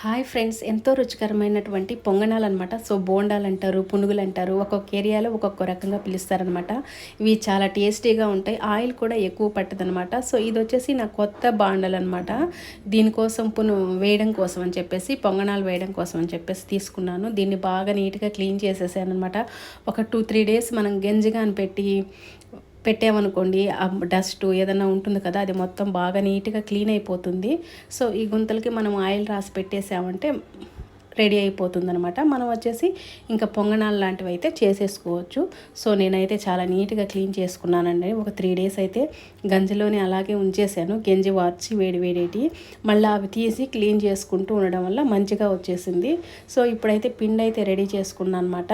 Hi friends ఎంతో రుచికరమైనటువంటి పొంగనాలు అనమాట సో బోండాలు అంటారు పునుగులు అంటారు ఒక్కొక్క ఏరియాలో ఒక్కొక్క రకంగా పిలుస్తారనమాట ఇవి చాలా టేస్టీగా ఉంటాయి. ఆయిల్ కూడా ఎక్కువ పట్టదనమాట సో ఇది వచ్చేసి నా కొత్త బాండలు అనమాట దీనికోసం పును వేయడం కోసం అని చెప్పేసి పొంగనాలు వేయడం కోసం అని చెప్పేసి తీసుకున్నాను. దీన్ని బాగా నీట్గా క్లీన్ చేసేసాను అనమాట ఒక టూ త్రీ డేస్ మనం గంజిగా అని పెట్టి పెట్టామనుకోండి ఆ డస్ట్ ఏదైనా ఉంటుంది కదా అది మొత్తం బాగా నీట్గా క్లీన్ అయిపోతుంది. సో ఈ గుంతలకి మనం ఆయిల్ రాసి పెట్టేసామంటే రెడీ అయిపోతుంది అనమాట మనం వచ్చేసి ఇంకా పొంగనాలు లాంటివి అయితే చేసేసుకోవచ్చు. సో నేనైతే చాలా నీట్గా క్లీన్ చేసుకున్నానండి. ఒక త్రీ డేస్ అయితే గంజిలోనే అలాగే ఉంచేసాను. గంజి వార్చి వేడి వేడేటి మళ్ళీ అవి తీసి క్లీన్ చేసుకుంటూ ఉండడం వల్ల మంచిగా వచ్చేసింది. సో ఇప్పుడైతే పిండి అయితే రెడీ చేసుకున్నాను అనమాట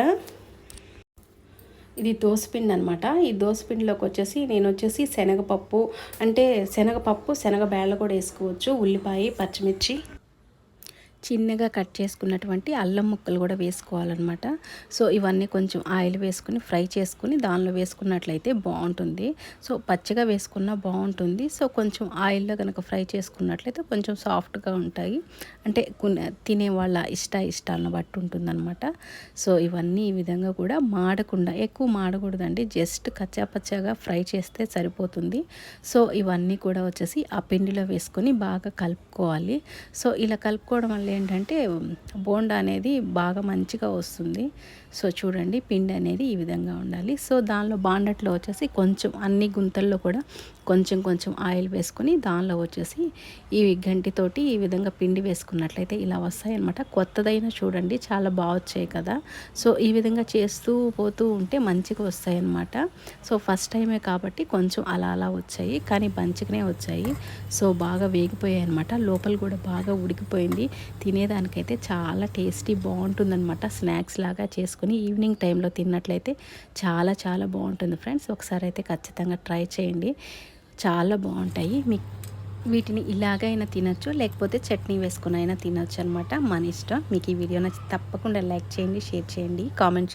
ఇది దోసపిండి అనమాట ఈ దోసపిండిలోకి వచ్చేసి నేను వచ్చేసి శనగపప్పు అంటే శనగపప్పు శనగ బేళ్ళ కూడా వేసుకోవచ్చు ఉల్లిపాయ పచ్చిమిర్చి. చిన్నగా కట్ చేసుకున్నటువంటి అల్లం ముక్కలు కూడా వేసుకోవాలన్నమాట. సో ఇవన్నీ కొంచెం ఆయిల్ వేసుకుని ఫ్రై చేసుకుని దానిలో వేసుకున్నట్లయితే బాగుంటుంది. సో పచ్చిగా వేసుకున్నా బాగుంటుంది. సో కొంచెం ఆయిల్లో కనుక ఫ్రై చేసుకున్నట్లయితే కొంచెం సాఫ్ట్గా ఉంటాయి. అంటే తినే వాళ్ళ ఇష్ట ఇష్టాలను బట్టి ఉంటుందన్నమాట. సో ఇవన్నీ ఈ విధంగా కూడా మాడకుండా ఎక్కువ మాడకూడదండి. జస్ట్ కచ్చాపచ్చాగా ఫ్రై చేస్తే సరిపోతుంది. సో ఇవన్నీ కూడా వచ్చేసి ఆ పిండిలో వేసుకొని బాగా కలుపుకోవాలి. సో ఇలా కలుపుకోవడం వల్ల ఏంటంటే బోండా అనేది బాగా మంచిగా వస్తుంది. సో చూడండి పిండి అనేది ఈ విధంగా ఉండాలి. సో దానిలో బాండట్లో వచ్చేసి కొంచెం అన్ని గుంతల్లో కూడా కొంచెం కొంచెం ఆయిల్ వేసుకొని దానిలో వచ్చేసి ఈ గంటితోటి ఈ విధంగా పిండి వేసుకున్నట్లయితే ఇలా వస్తాయి అనమాట కొత్తదైనా చూడండి చాలా బాగా వచ్చాయి కదా. సో ఈ విధంగా చేస్తూ పోతూ ఉంటే మంచిగా వస్తాయి అనమాట సో ఫస్ట్ టైమే కాబట్టి కొంచెం అలా అలా వచ్చాయి కానీ మంచిగానే వచ్చాయి. సో బాగా వేగిపోయాయి అనమాట లోపల కూడా బాగా ఉడికిపోయింది. తినేదానికైతే చాలా టేస్టీ బాగుంటుందన్నమాట స్నాక్స్ లాగా చేసుకుని ఈవినింగ్ టైంలో తిన్నట్లయితే చాలా చాలా బాగుంటుంది ఫ్రెండ్స్. ఒకసారి అయితే ఖచ్చితంగా ట్రై చేయండి. చాలా బాగుంటాయి. మీకు వీటిని ఇలాగైనా తినచ్చు లేకపోతే చట్నీ వేసుకుని అయినా తినొచ్చు అనమాట మన ఇష్టం. మీకు ఈ వీడియో నచ్చి తప్పకుండా లైక్ చేయండి షేర్ చేయండి కామెంట్